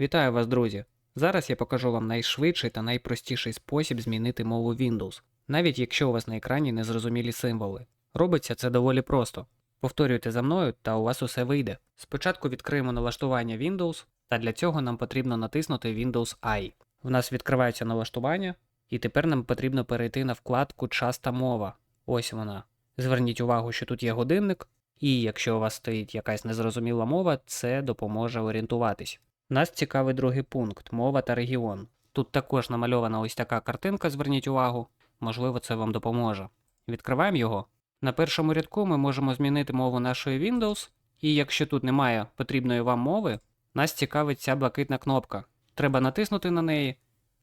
Вітаю вас, друзі! Зараз я покажу вам найшвидший та найпростіший спосіб змінити мову Windows, навіть якщо у вас на екрані незрозумілі символи. Робиться це доволі просто. Повторюйте за мною, та у вас усе вийде. Спочатку відкриємо налаштування Windows, та для цього нам потрібно натиснути Windows I. В нас відкриваються налаштування, і тепер нам потрібно перейти на вкладку Часта мова. Ось вона. Зверніть увагу, що тут є годинник, і якщо у вас стоїть якась незрозуміла мова, це допоможе орієнтуватись. Нас цікавий другий пункт мова та регіон. Тут також намальована ось така картинка, зверніть увагу, можливо, це вам допоможе. Відкриваємо його. На першому рядку ми можемо змінити мову нашої Windows, і якщо тут немає потрібної вам мови, нас цікавить ця блакитна кнопка. Треба натиснути на неї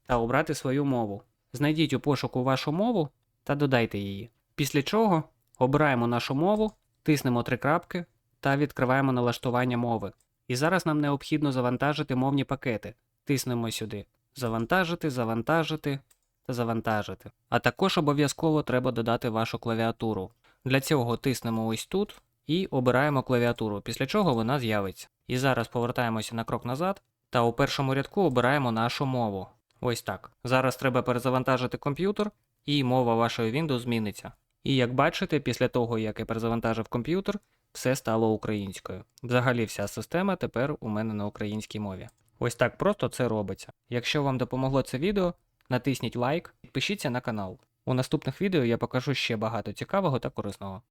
та обрати свою мову. Знайдіть у пошуку вашу мову та додайте її. Після чого обираємо нашу мову, тиснемо три крапки та відкриваємо налаштування мови. І зараз нам необхідно завантажити мовні пакети. Тиснемо сюди Завантажити, завантажити та завантажити. А також обов'язково треба додати вашу клавіатуру. Для цього тиснемо ось тут і обираємо клавіатуру, після чого вона з'явиться. І зараз повертаємося на крок назад та у першому рядку обираємо нашу мову. Ось так. Зараз треба перезавантажити комп'ютер, і мова вашої Windows зміниться. І як бачите, після того, як я перезавантажив комп'ютер, все стало українською. Взагалі вся система тепер у мене на українській мові. Ось так просто це робиться. Якщо вам допомогло це відео, натисніть лайк, підпишіться на канал. У наступних відео я покажу ще багато цікавого та корисного.